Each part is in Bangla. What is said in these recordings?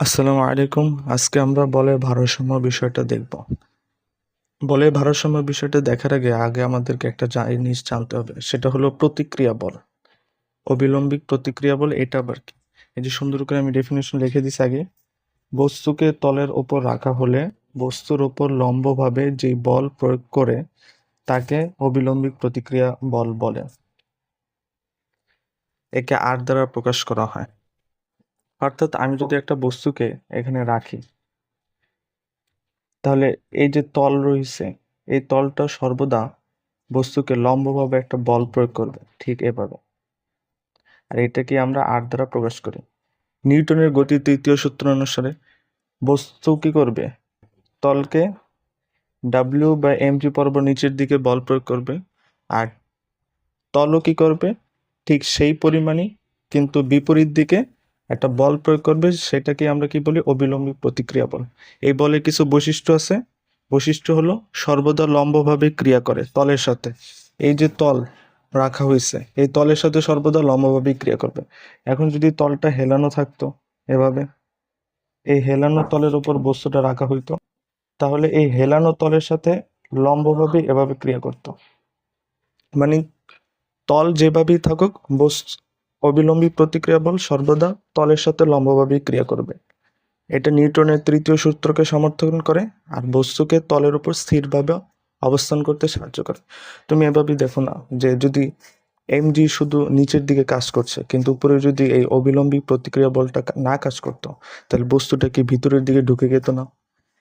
আসসালামু আলাইকুম। আজকে আমরা বলের ভারসাম্য বিষয়টা দেখব। বলের ভারসাম্য বিষয়টা দেখার আগে আগে আমাদেরকে একটা জিনিস জানতে হবে। সেটা হলো প্রতিক্রিয়া বল। অবিলম্বিক প্রতিক্রিয়া বল, এটা আবার কি? এই যে সুন্দর করে আমি ডেফিনেশন লিখে দিছি আগে। বস্তুকে তলের ওপর রাখা হলে বস্তুর ওপর লম্বভাবে যে বল প্রয়োগ করে, তাকে অবিলম্বিক প্রতিক্রিয়া বল বলে। একে আর দ্বারা প্রকাশ করা হয়। অর্থাৎ আমি যদি একটা বস্তুকে এখানে রাখি, তাহলে এই যে তল রয়েছে, এই তলটা সর্বদা বস্তুকে লম্বভাবে একটা বল প্রয়োগ করবে, ঠিক এভাবে। আর এটাকে আমরা আর দ্বারা প্রকাশ করি। নিউটনের গতির তৃতীয় সূত্র অনুসারে বস্তু কি করবে? তলকে ডাব্লিউ বা এম জি বরাবর নিচের দিকে বল প্রয়োগ করবে, আর তলও কি করবে? ঠিক সেই পরিমাণই কিন্তু বিপরীত দিকে একটা বল প্রয়োগ করবে, সেটাকে আমরা কি বলি? অবিলম্বী প্রতিক্রিয়া বল। এই বলে কিছু বৈশিষ্ট্য আছে। বৈশিষ্ট্য হলো, সর্বদা লম্বভাবে ক্রিয়া করে তলের সাথে। এই যে তল রাখা হয়েছে, এই তলের সাথে সর্বদা লম্বভাবে ক্রিয়া করবে। এখন যদি তলটা হেলানো থাকতো এভাবে, এই হেলানো তলের উপর বস্তুটা রাখা হইতো, তাহলে এই হেলানো তলের সাথে লম্বভাবে এভাবে ক্রিয়া করত। মানে তল যেভাবেই থাকুক, বস্তু অবিলম্বী প্রতিক্রিয়া বল সর্বদা তলের সাথে লম্বভাবে ক্রিয়া করবে। এটা নিউটনের তৃতীয় সূত্রকে সমর্থন করে আর বস্তুকে তলের উপর স্থিরভাবে অবস্থান করতে সাহায্য করে। তুমি এভাবেই দেখো না যে যদি এমজি শুধু নিচের দিকে কাজ করছে, কিন্তু উপরে যদি এই অবিলম্বী প্রতিক্রিয়া বলটা না কাজ করতো, তাহলে বস্তুটা কি ভিতরের দিকে ঢুকে যেত না?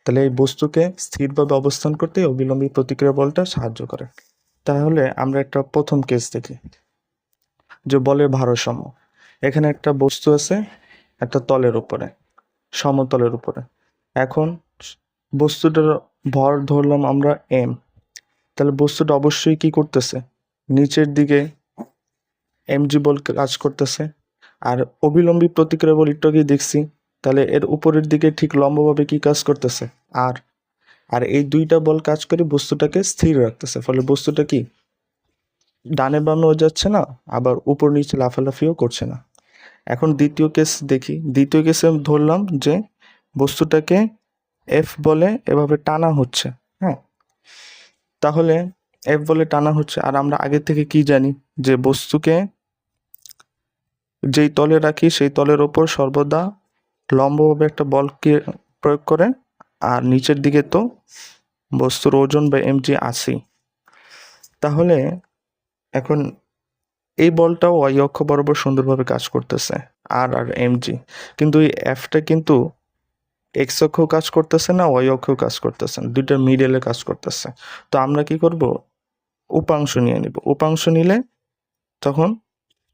তাহলে এই বস্তুকে স্থিরভাবে অবস্থান করতে অবিলম্বী প্রতিক্রিয়া বলটা সাহায্য করে। তাহলে আমরা একটা প্রথম কেস দেখি। যে বলের ভারসাম্য। এখানে একটা বস্তু আছে, একটা তলের উপরে, সমতলের উপরে। এখন বস্তুটার ভর ধরলাম আমরা এম তাহলে বস্তুটা অবশ্যই কি করতেছে? নিচের দিকে এমজি বল কাজ করতেছে। আর অবিলম্বী প্রতিক্রিয়া বল একটু দেখছি। তাহলে এর উপরের দিকে ঠিক লম্বভাবে কি কাজ করতেছে? আর আর এই দুইটা বল কাজ করে বস্তুটাকে স্থির রাখতেছে। ফলে বস্তুটা কি? ডানে বামেও যাচ্ছে না, আবার উপর নিচে লাফালাফিও করছে না। এখন দ্বিতীয় কেস দেখি। দ্বিতীয় কেসে ধরলাম যে বস্তুটাকে এফ বলে এভাবে টানা হচ্ছে হ্যাঁ? তাহলে এফ বলে টানা হচ্ছে, আর আমরা আগে থেকে কি জানি? যে বস্তুকে যেই তলে রাখি, সেই তলের ওপর সর্বদা লম্বভাবে একটা বলকে প্রয়োগ করে, আর নিচের দিকে তো বস্তুর ওজন বা এমজি আছেই তাহলে এখন এই বলটাও ওয়াই অক্ষ বরাবর সুন্দরভাবে কাজ করতেছে, আর আর এমজি কিন্তু এই এফটা কিন্তু এক্স অক্ষও কাজ করতেছে না ওয়াই অক্ষও কাজ করতেছে না, দুইটার মিডলে কাজ করতেছে। তো আমরা কি করব? উপাংশ নিয়ে নিব। উপাংশ নিলে তখন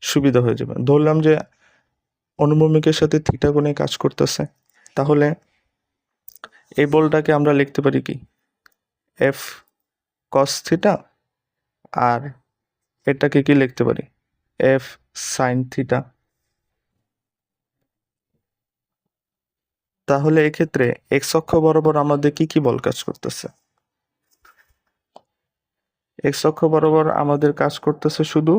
সুবিধা হয়ে যাবে। ধরলাম যে অনুভূমিকের সাথে থিটা কোণে কাজ করতেছে, তাহলে এই বলটাকে আমরা লিখতে পারি কি? এফ কস থিটা আর এটাকে কি লিখতে পারি? এফ সাইন থিটা তাহলে এক্ষেত্রে এক্স অক্ষ বরাবর আমাদের কি কি বল কাজ করতেছে? এক্স অক্ষ বরাবর আমাদের কাজ করতেছে শুধু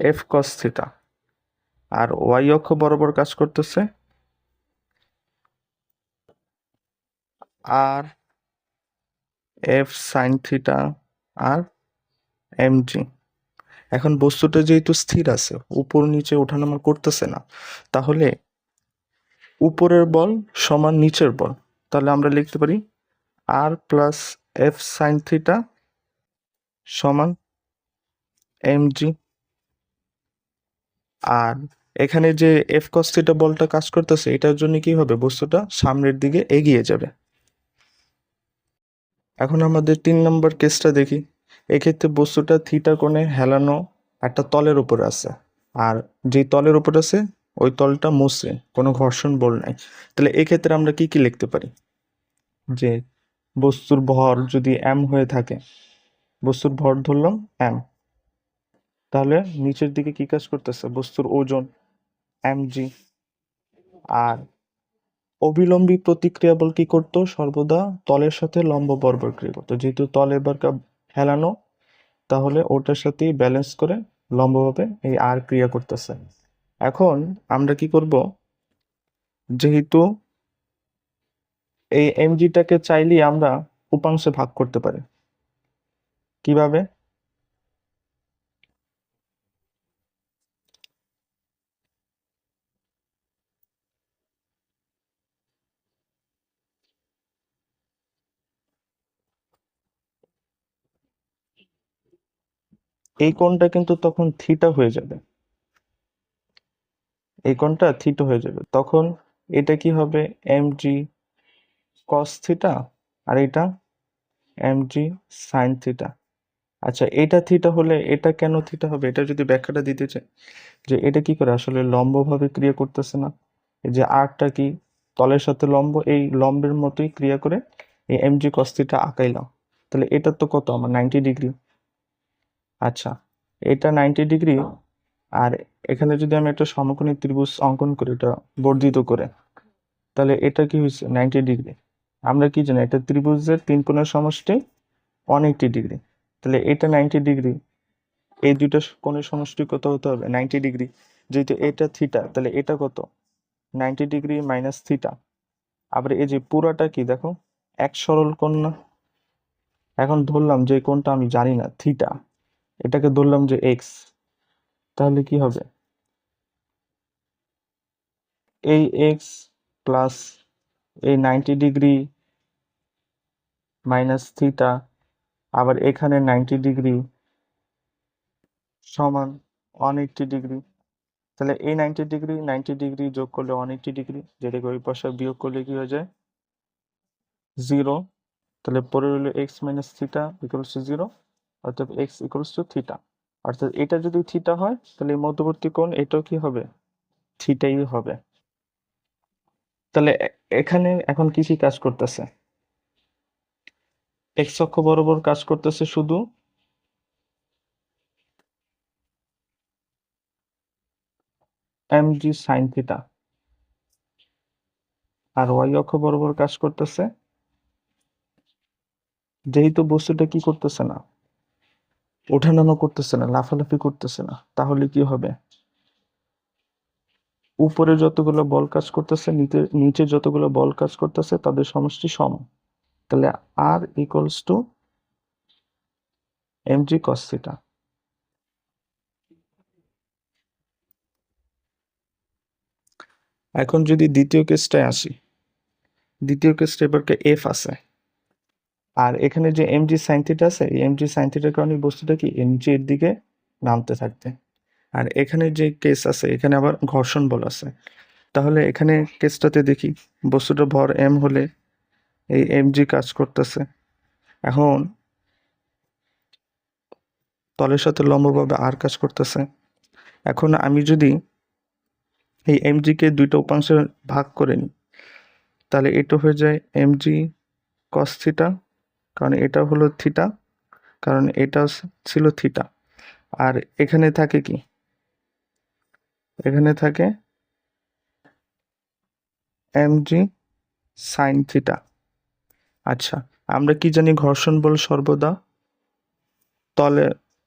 এফ কস থিটা আর ওয়াই অক্ষ বরাবর কাজ করতেছে আর এফ সাইন থিটা আর এম জি এখন বস্তুটা যেহেতু স্থির আছে, উপর নিচে ওঠানামা করতেছে না, তাহলে উপরের বল সমান নিচের বল। তাহলে আমরা লিখতে পারি R plus F sine theta সমান এম জি আর এখানে যে এফ কস থিটা বলটা কাজ করতেছে, এটার জন্য কি হবে? বস্তুটা সামনের দিকে এগিয়ে যাবে। এখন আমাদের তিন নম্বর কেসটা দেখি। এক্ষেত্রে বস্তুটা থিটা কোণে হেলানো একটা তলের উপরে আছে। আর যেই তলের উপর আছে, ওই তলটা মসৃণ, কোনো ঘর্ষণ বল নাই। তাহলে এক্ষেত্রে আমরা কি কি লিখতে পারি? যে বস্তুর ভর যদি এম হয়ে থাকে, বস্তুর ভর ধরলাম এম তাহলে নিচের দিকে কি কাজ করতেছে? বস্তুর ওজন জি আর অবিলম্বী প্রতিক্রিয়া বল কি করতো? সর্বদা তলের সাথে লম্ব বরাবর ক্রিয়া করতো। যেহেতু তল এবার কা- হেলানো, তাহলে ওটার সাথে ব্যালেন্স করে লম্বভাবে এই আর ক্রিয়া করতেছে। এখন আমরা কি করব? যেহেতু এই এমজিটাকে চাইলেই আমরা উপাংশে ভাগ করতে পারি। কীভাবে? এই কোণটা কিন্তু তখন থিটা হয়ে যাবে। এই কোণটা থিটা হয়ে যাবে। তখন এটা কি হবে? এম জি কস থিটা আর এটা এম জি সাইন থিটা আচ্ছা এটা থিটা হলে এটা কেন থিটা হবে? এটা যদি ব্যাখ্যাটা দিতে চাই, যে এটা কি করে? আসলে লম্বভাবে ক্রিয়া করতেছে না। এই যে আরটা কি তলের সাথে লম্ব? এই লম্বের মতোই ক্রিয়া করে এই এম জি কস থিটা আঁকাইলাম। তাহলে এটা তো কত? আমার নাইনটি ডিগ্রি আচ্ছা এটা নাইনটি ডিগ্রি আর এখানে যদি আমি একটা সমকোণী ত্রিভুজ অঙ্কন করি এটা বর্ধিত করে তাহলে এটা কি হয়েছে? নাইনটি ডিগ্রি আমরা কি জানি এটা ত্রিভুজের তিন কোণের সমষ্টি ওয়ান এইটি ডিগ্রি তাহলে এটা নাইনটি ডিগ্রি এই দুইটা কোণের সমষ্টি কত হতে হবে? নাইনটি ডিগ্রি যেহেতু এটা থিটা তাহলে এটা কত? নাইনটি ডিগ্রি মাইনাস থিটা আবার এই যে পুরাটা কি দেখো এক সরল কোণ না? এখন ধরলাম যে কোণটা আমি জানি না থিটা এটাকে ধরলাম যে এক্স তাহলে কি হবে? এই এক্স প্লাস এই নাইনটি ডিগ্রি মাইনাস থিটা আবার এখানে নাইনটি ডিগ্রি সমান ওয়ান এইট্টি ডিগ্রি তাহলে এই নাইনটি ডিগ্রি নাইনটি ডিগ্রি যোগ করলে ওয়ান এইট্টি ডিগ্রি যেটাকে ওই পাশে বিয়োগ করলে কি হয়ে যায়? জিরো তাহলে পরে রইল X minus theta equals to zero অর্থাৎ এক্স ইকুয়ালস টু থিটা অর্থাৎ এটা যদি থিটা হয়, তাহলে এই মধ্যবর্তী কোণ এটাও কি হবে? থিটাই হবে। তাহলে এখানে এখন কি কি কাজ করতেছে? এক্স অক্ষ বরাবর কাজ করতেছে শুধু এম জি সাইন থিটা আর ওয়াই অক্ষ বরাবর কাজ করতেছে, যেহেতু বস্তুটা কি করতেছে না? ওঠানামা করতেছে না, লাফালাফি করতেছে না, তাহলে কি হবে? উপরে যতগুলো বল কাজ করতেছে, নিচে যতগুলো বল কাজ করতেছে, তাদের সমষ্টি সম। তাহলে R equals to M G cos theta এখন যদি দ্বিতীয় কেসটায় আসি, দ্বিতীয় কেসটা এবারকে এফ আছে। আর এখানে যে এম জি থিটা আছে, এই এম জি থিটার কারণে বস্তুটা কি এর নিচের দিকে নামতে থাকবে আর এখানে যে কেস আছে, এখানে আবার ঘর্ষণ বল আছে। তাহলে এখানে কেসটাতে দেখি, বস্তুটা ভর এম হলে এই এম জি কাজ করতেছে। এখন তলের সাথে লম্বভাবে আর কাজ করতেছে। এখন আমি যদি এই এম কে দুইটা উপাংশে ভাগ করে নিই, তাহলে এটা হয়ে যায় এম জি কস থিটা কারণ এটা হলো থিটা, কারণ এটা ছিল থিটা। আর এখানে থাকে কি? এখানে থাকে এম জি সাইন থিটা আচ্ছা আমরা কি জানি ঘর্ষণ বল সর্বদা তলে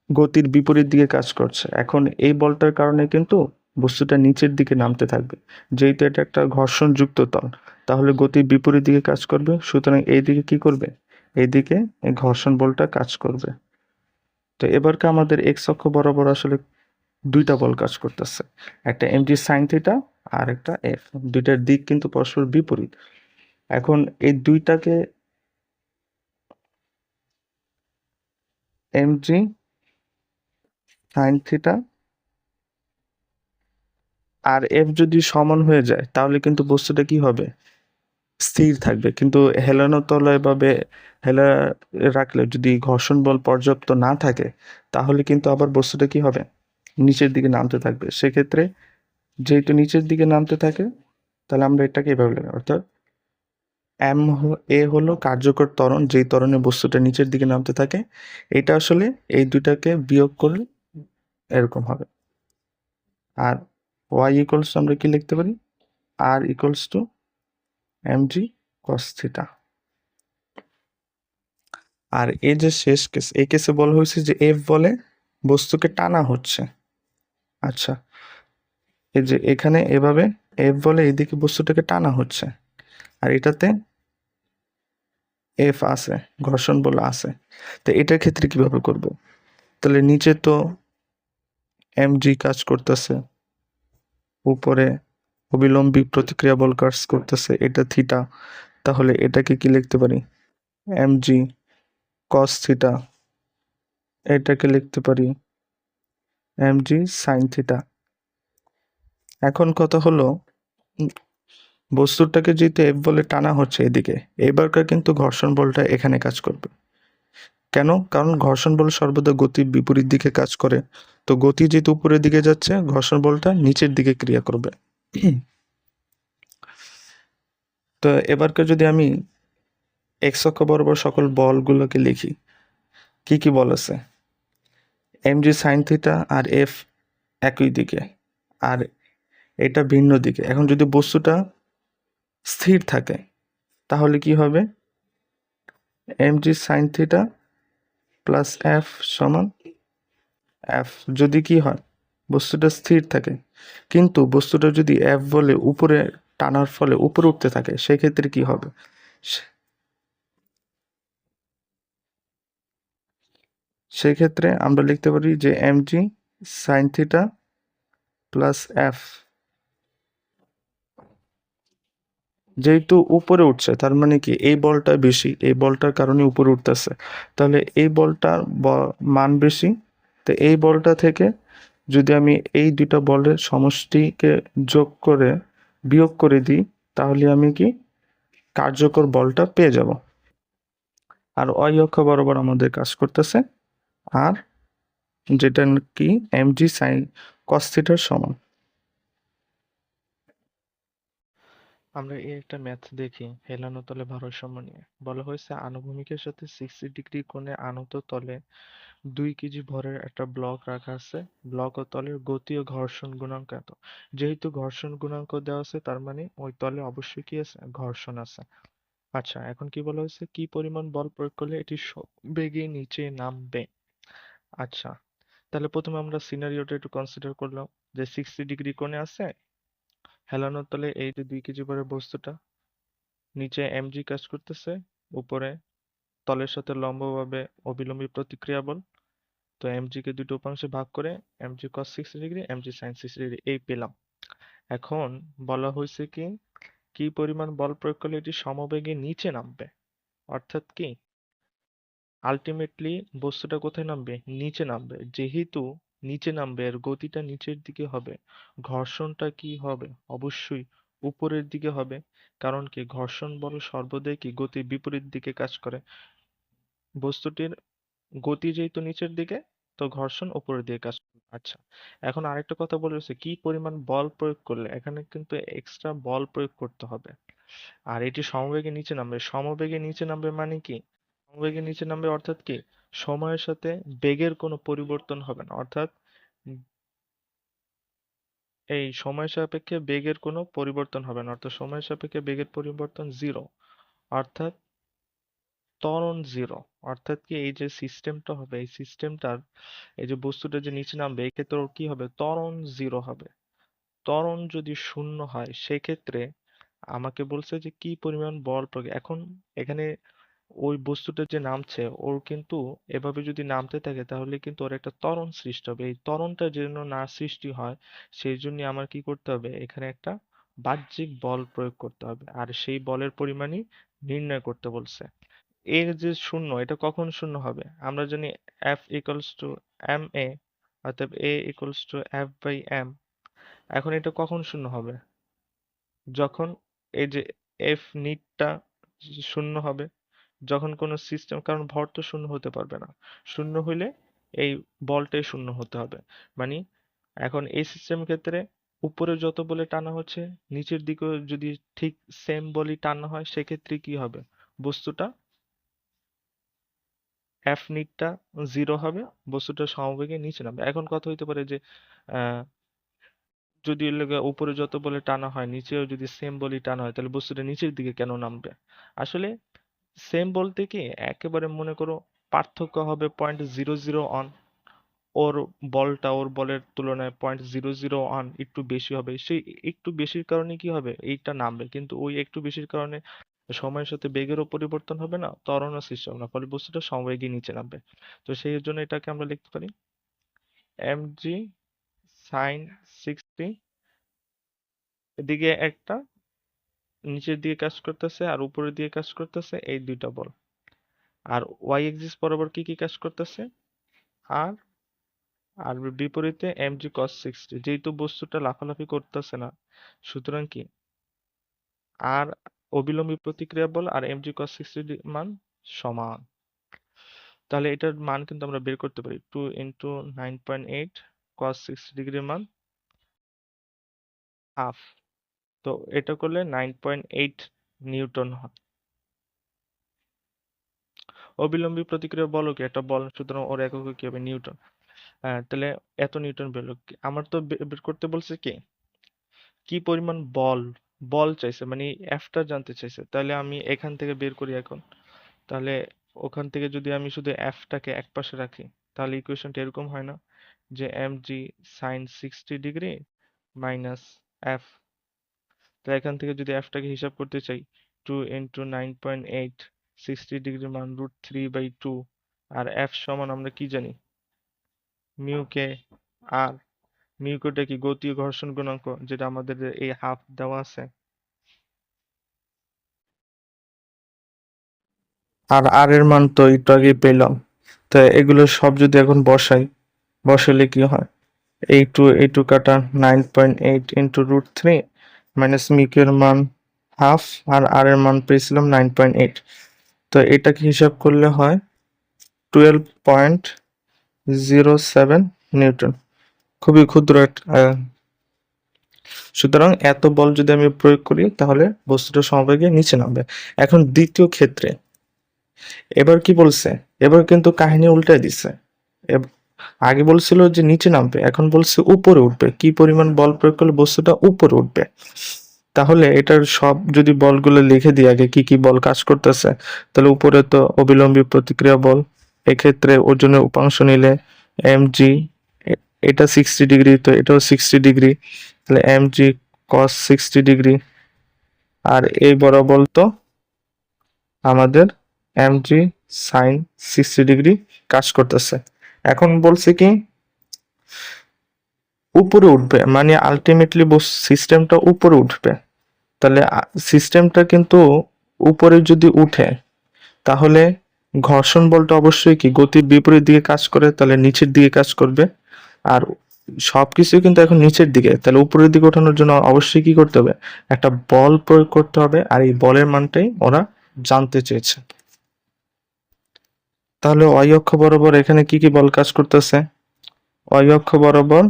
গতির বিপরীত দিকে কাজ করছে। এখন এই বলটার কারণে কিন্তু বস্তুটা নিচের দিকে নামতে থাকবে। যেহেতু এটা একটা ঘর্ষণযুক্ত তল, তাহলে গতির বিপরীত দিকে কাজ করবে, সুতরাং এই দিকে কি করবে? এইদিকে এই ঘর্ষণ বলটা কাজ করবে। তো এবারকে আমাদের এক্স অক্ষ বরাবর আসলে দুইটা বল কাজ করতেছে? একটা এম জি সাইন থিটা আর একটা এফ দুইটার দিক কিন্তু পরস্পর বিপরীত। এখন এই দুইটাকে এম জি সাইন থিটা আর এফ যদি সমান হয়ে যায়, তাহলে কিন্তু বস্তুটা কি হবে? স্থির থাকবে। কিন্তু হেলানো তলায় বা হেলা রাখলে যদি ঘর্ষণ বল পর্যাপ্ত না থাকে, তাহলে কিন্তু আবার বস্তুটা কি হবে? নিচের দিকে নামতে থাকবে। সেক্ষেত্রে যেহেতু নিচের দিকে নামতে থাকে, তাহলে আমরা এটাকে এভাবে লিখি অর্থাৎ এম এ হলো কার্যকর ত্বরণ, যেই ত্বরণে বস্তুটা নিচের দিকে নামতে থাকে, এটা আসলে এই দুটাকে বিয়োগ করলে এরকম হবে। আর ওয়াই ইকুয়ালস আমরা কি লিখতে পারি? R equals to G cos theta আর এই যে শেষ কেস এই কেসে বলা হয়েছে যে এফ বলে বস্তুকে টানা হচ্ছে। আচ্ছা এই যে এখানে এভাবে এফ বলে এইদিকে বস্তুটাকে টানা হচ্ছে। আর এটাতে এফ আছে, ঘর্ষণ বলে আছে। তো এটার ক্ষেত্রে কীভাবে করব? তাহলে নিচে তো এম জি কাজ করতেছে, উপরে অবিলম্বী প্রতিক্রিয়া বল কাজ করতেছে এটা থিটা। তাহলে এটাকে কি লিখতে পারি? M G cos theta. এটাকে লিখতে পারি এম জি সাইন থিটা। এখন কথা হলো, বস্তুটাকে যেহেতু এফ বলে টানা হচ্ছে এদিকে, এবারকার কিন্তু ঘর্ষণ বলটা এখানে কাজ করবে। কেন? কারণ ঘর্ষণ বল সর্বদা গতির বিপরীত দিকে কাজ করে। তো গতি যেহেতু উপরের দিকে যাচ্ছে, ঘর্ষণ বলটা নিচের দিকে ক্রিয়া করবে। তো এবারকার যদি আমি এক্স অক্ষ বরাবর সকল বলগুলোকে লিখি, কি কি বল আছে? এম জি সাইন থিটা আর এফ একই দিকে, আর এটা ভিন্ন দিকে। এখন যদি বস্তুটা স্থির থাকে, তাহলে কি হবে? M G sine theta plus F সমান এফ যদি কি হয় বস্তুটা স্থির থাকে। কিন্তু বস্তুটা যদি এফ বলে উপরে টানার ফলে উপরে উঠতে থাকে, সেক্ষেত্রে কি হবে? সেক্ষেত্রে আমরা লিখতে পারি যে M G sine theta plus F যেহেতু উপরে উঠছে, তার মানে কি এই বলটা বেশি, এই বলটার কারণে উপরে উঠতেছে। তাহলে এই বলটার মান বেশি। তো এই বলটা থেকে যদি আমি এই দুটা বলের সমষ্টিকে যোগ করে বিয়োগ করে দিই, তাহলে আমি কি কার্যকর বলটা পেয়ে যাব? আর অই অক্ষ বরাবর আমাদের কাজ করতেছে। আর যেটা কি? এম জি সাইন কস থিটার সমান। আমরা এই একটা ম্যাথ দেখি, হেলানো তলে ভারসাম্য নিয়ে। বলা হয়েছে আনুভূমিকের সাথে সিক্সটি ডিগ্রি কোণে আনত তলে দুই কেজি ভরের একটা ব্লক রাখা আছে। ব্লক ও তলের গতি ও ঘর্ষণ গুণাঙ্ক এত। যেহেতু ঘর্ষণ গুণাঙ্ক দেওয়া আছে, তার মানে ওই তলে অবশ্যই কি আছে? ঘর্ষণ আছে। আচ্ছা এখন কি বলা হয়েছে? কি পরিমাণ বল প্রয়োগ করলে এটি বেগে নিচে নামবে? আচ্ছা তাহলে প্রথমে আমরা সিনারিওটা একটু কনসিডার করলাম। যে সিক্সটি ডিগ্রি কোণে আছে, হেলানোর তলে এই যে দুই কেজি ভরের বস্তুটা, নিচে এমজি কাজ করতেছে, উপরে তলের সাথে লম্বভাবে অবিলম্বী প্রতিক্রিয়া বল। তো এমজি কে দুটো উপাংশে ভাগ করে M G cos sixty degree M G sine sixty degree এই পেলাম। এখন বলা হয়েছে কি কি পরিমাণ বল প্রয়োগ করলে এটি সমবেগে নিচে নামবে? অর্থাৎ কি? আলটিমেটলি বস্তুটা কোথায় নামবে? নিচে নামবে। যেহেতু নিচে নামবে, এর গতিটা নিচের দিকে হবে, ঘর্ষণটা কি হবে? অবশ্যই উপরের দিকে হবে। কারণ কি? ঘর্ষণ বল সর্বদাই কি? গতির বিপরীত দিকে কাজ করে। বস্তুটির গতি যেহেতু নিচের দিকে, তো ঘর্ষণ উপরের দিকে কাজ করবে আচ্ছা এখন আরেকটা কথা বলে বলেছে কি পরিমাণ বল প্রয়োগ করলে এখানে কিন্তু এক্সট্রা বল প্রয়োগ করতে হবে। আর এটি সমবেগে নিচে নামবে। সমবেগে নিচে নামবে মানে কি? সমবেগে নিচে নামবে অর্থাৎ কি? সময়ের সাথে বেগের কোনো পরিবর্তন হবে না। অর্থাৎ এই সময় সাপেক্ষে বেগের কোনো পরিবর্তন হবে না। অর্থাৎ সময়ের সাপেক্ষে বেগের পরিবর্তন জিরো অর্থাৎ ত্বরণ জিরো অর্থাৎ কি এই যে সিস্টেমটা হবে, এই সিস্টেমটার এই যে বস্তুটা যে নিচে নামবে এই ক্ষেত্রে ওর কি হবে? ত্বরণ জিরো হবে। ত্বরণ যদি শূন্য হয়, সেক্ষেত্রে আমাকে বলছে যে কি পরিমাণ বল প্রয়োগ, এখন এখানে ওই বস্তুটা যে নামছে, ওর কিন্তু এভাবে যদি নামতে থাকে, তাহলে কিন্তু ওর একটা ত্বরণ সৃষ্টি হবে। এই ত্বরণটা যেন না সৃষ্টি হয়, সেই জন্য আমার কি করতে হবে? এখানে একটা বাহ্যিক বল প্রয়োগ করতে হবে। আর সেই বলের পরিমাণই নির্ণয় করতে বলছে। এর যে শূন্য, এটা কখন শূন্য হবে? আমরা জানি F equals to M A অর্থাৎ A equals to F by M এখন এটা কখন শূন্য হবে? যখন এই যে এফ নিটটা শূন্য হবে যখন কোনো সিস্টেম কারণ ভর তো শূন্য হতে পারবে না। শূন্য হইলে এই বলটাই শূন্য হতে হবে। মানে এখন এই সিস্টেমের ক্ষেত্রে উপরে যত বলে টানা হচ্ছে, নিচের দিকেও যদি ঠিক সেম বলই টানা হয়, সেক্ষেত্রে কি হবে? বস্তুটা এফ নিটটা জিরো হবে, বস্তুটা সমবেগে নিচে নামবে। এখন কথা হইতে পারে যে যদি উপরে যত বলে টানা হয়, নিচেও যদি সেম বলই টানা হয়, তাহলে বস্তুটা নিচের দিকে কেন নামবে? আসলে সেম বলতে কি, একেবারে মনে করো পার্থক্য হবে পয়েন্ট জিরো জিরো অন ওর বলটা ওর বলের তুলনায় পয়েন্ট জিরো জিরো ওয়ান একটু বেশি হবে। সেই একটু বেশির কারণে কি হবে? এইটা নামবে। কিন্তু ওই একটু বেশির কারণে সময়ের সাথে বেগেরও পরিবর্তন হবে না, ত্বরণও সৃষ্টি হবে না, ফলে বস্তুটা সমবেগে নিচে নামবে। তো সেই জন্য এটাকে আমরা লিখতে পারি এম জি সাইন সিক্সটি এদিকে একটা নিচের দিকে কাজ করতেছে আর উপরের দিকে কাজ করতেছে, এই দুইটা বল। আর ওয়াই এক্সিস বরাবর কি কি কাজ করতেছে? আর আর বিপরীতে এম জি কস সিক্সটি যেহেতু বস্তুটা লাফালাফি করতেছে না, সুতরাং কি? আর অবিলম্বী প্রতিক্রিয়া বল আর এম জি কস সিক্সটি মান সমান। তাহলে এটার মান কিন্তু আমরা বের করতে পারি two into nine point eight cos sixty ডিগ্রির মান হাফ তো এটা করলে নাইন পয়েন্ট এইট নিউটন হয়। অবিলম্বী প্রতিক্রিয়া বলো কি? একটা বল, সুতরাং ওর একক কি হবে? নিউটন। তাহলে এত নিউটন বেরোলো কি- আমার তো বের করতে বলছে কি? কি পরিমাণ বল? বল চাইছে মানে এফটা জানতে চাইছে। তাহলে আমি এখান থেকে বের করি এখন। তাহলে ওখান থেকে যদি আমি শুধু এফটাকে এক পাশে রাখি, তাহলে ইকুয়েশনটা এরকম হয় না যে M G sine sixty degree minus F তাহলে এখান থেকে যদি এফটাকে হিসাব করতে চাই two into nine point eight sixty degree মান রুট থ্রি বাই টু আর এফ সমান আমরা কি জানি? মিউ কে আর মিউ কেটা কি গতি ও ঘর্ষণ গুণাঙ্ক, যেটা আমাদের এই হাফ দেওয়া আছে। আর আর এর মান তো একটু আগেই পেলাম, তো এগুলো সব যদি এখন বসাই, বসালে কি হয়? এই টু এই টু কাটা nine point eight into root three minus মিকের মান হাফ আর আর এর মান পেয়েছিলাম নাইন পয়েন্ট এইট তো এটাকে হিসাব করলে হয় twelve point zero seven newton. খুবই ক্ষুদ্র সুতরাং এত বল যদি আমি প্রয়োগ করি তাহলে বস্তুটা সমবেগে নিচে নামবে। এখন দ্বিতীয় ক্ষেত্রে, এবার কি বলছে? এবার কিন্তু কাহিনী উল্টায় দিছে আগে বলছিল যে নিচে নামবে, এখন বলছে উপরে উঠবে। কি পরিমাণ বল প্রয়োগ করলে বস্তুটা উপরে উঠবে? তাহলে এটার সব যদি বলগুলো লিখে দিই আগে, কি কি বল কাজ করতেছে, তাহলে উপরে তো অবিলম্বী প্রতিক্রিয়া বল, এক্ষেত্রে ওজনের উপাংশ নিলে এম জি এটা সিক্সটি ডিগ্রি তো এটাও সিক্সটি ডিগ্রি তাহলে M G cos sixty degree আর এই বরাবর তো আমাদের M G sine sixty degree কাজ করতেছে। এখন বলছে কি, উপরে উঠবে মানে আলটিমেটলি সিস্টেমটা উপরে উঠবে। তাহলে সিস্টেমটা কিন্তু উপরে যদি উঠে, তাহলে ঘর্ষণ বলটা অবশ্যই কি, গতির বিপরীত দিকে কাজ করে, তাহলে নিচের দিকে কাজ করবে। আর সবকিছু কিন্তু এখন নিচের দিকে, তাহলে উপরের দিকে ওঠানোর জন্য অবশ্যই কি করতে হবে, একটা বল প্রয়োগ করতে হবে। আর এই বলের মানটাই ওরা জানতে চেয়েছে। তাহলে ওয়াই অক্ষ বরাবর এখানে কি কি বল কাজ করতেছে? ওয়াই অক্ষ বরাবর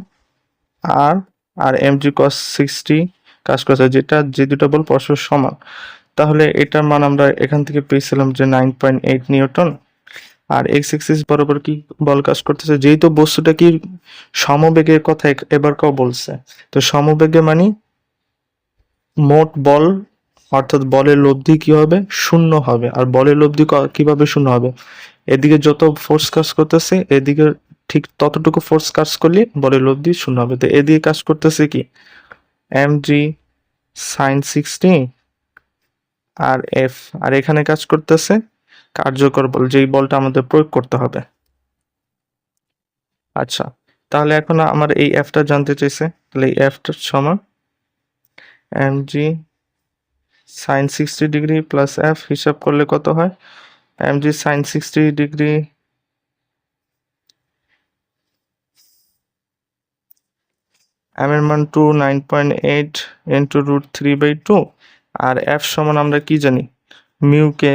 আর আর এম জি কস সিক্সটি কাজ করছে যেটা যে দুটো বল পরস্পর সমান। তাহলে এটার মান আমরা এখান থেকে পেয়েছিলাম যে নাইন পয়েন্ট এইট নিউটন। আর এক্স এক্সিস বরাবর কি বল কাজ করতেছে? যেহেতু বস্তুটা কি সমবেগের কথা এবার কেউ বলছে, তো সমবেগে মানে মোট বল, অর্থাৎ বলের লব্ধি কি হবে? শূন্য হবে। আর বলের লব্ধি কীভাবে শূন্য হবে? এদিকে যত ফোর্স কাজ করতেছে, এদিকে ঠিক ততটুকু ফোর্স কাজ করলে বলের লব্ধি শূন্য হবে। তো এদিকে কাজ করতেছে কি? এম জি সাইন সিক্সটি আর এফ আর এখানে কাজ করতেছে কার্যকর বল, যেই বলটা আমাদের প্রয়োগ করতে হবে। আচ্ছা তাহলে এখন আমার এই এফটা জানতে চাইছে, তাহলে এই এফটার সমান M G sine sixty degree plus F হিসাব করলে কত হয়? G sine sixty degree M এর মান two nine point eight into root three by two R F সমান আমরা কি জানি? মিউ কে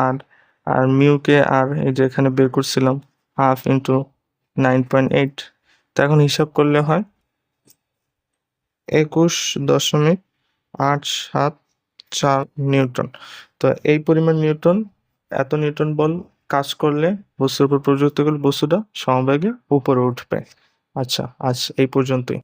আর আর মিউ কে আর এই যে এখানে বের করছিলাম half into nine point eight তো এখন হিসাব করলে হয় একুশ দশমিক আট সাত চার নিউটন তো এই পরিমাণ নিউটন এত নিউটন বল কাজ করলে বস্তুর উপর প্রযুক্ত করলে বস্তুটা সমবেগে উপরে উঠবে। আচ্ছা আজ এই পর্যন্তই।